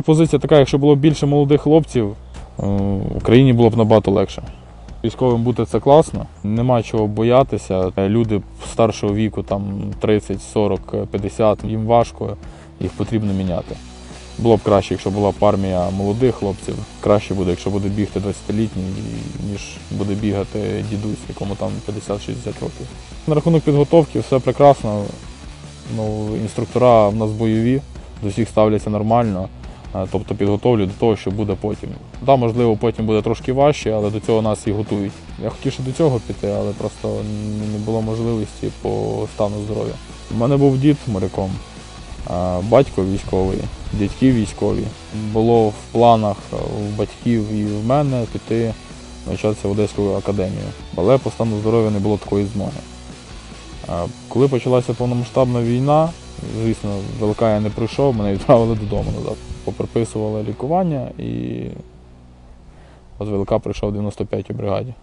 Позиція така, якщо було більше молодих хлопців, е, Україні було б набагато легше. Військовим бути це класно, нема чого боятися. Люди старшого віку, там 30, 40, 50, їм важко, їх потрібно міняти. Було б краще, якщо була б армія молодих хлопців. Краще буде, якщо буде бігти 20-літній, ніж буде бігати дідусь, якому там 50-60 років. На рахунок підготовки все прекрасно. Ну, інструктора в нас бойові, до всіх ставляться нормально. Тобто підготовлю до того, що буде потім. Да, можливо, потім буде трошки важче, але до цього нас і готують. Я хотів ще до цього піти, але просто не було можливості по стану здоров'я. У мене був дід моряком, батько військовий, дядьки військові. Було в планах у батьків і в мене піти навчатися в Одеську академію. Але по стану здоров'я не було такої змоги. Коли почалася повномасштабна війна, звісно, ВЛК я не прийшов, мене відправили додому назад. Поприписували лікування і от ВЛК прийшов в 95-й бригаді.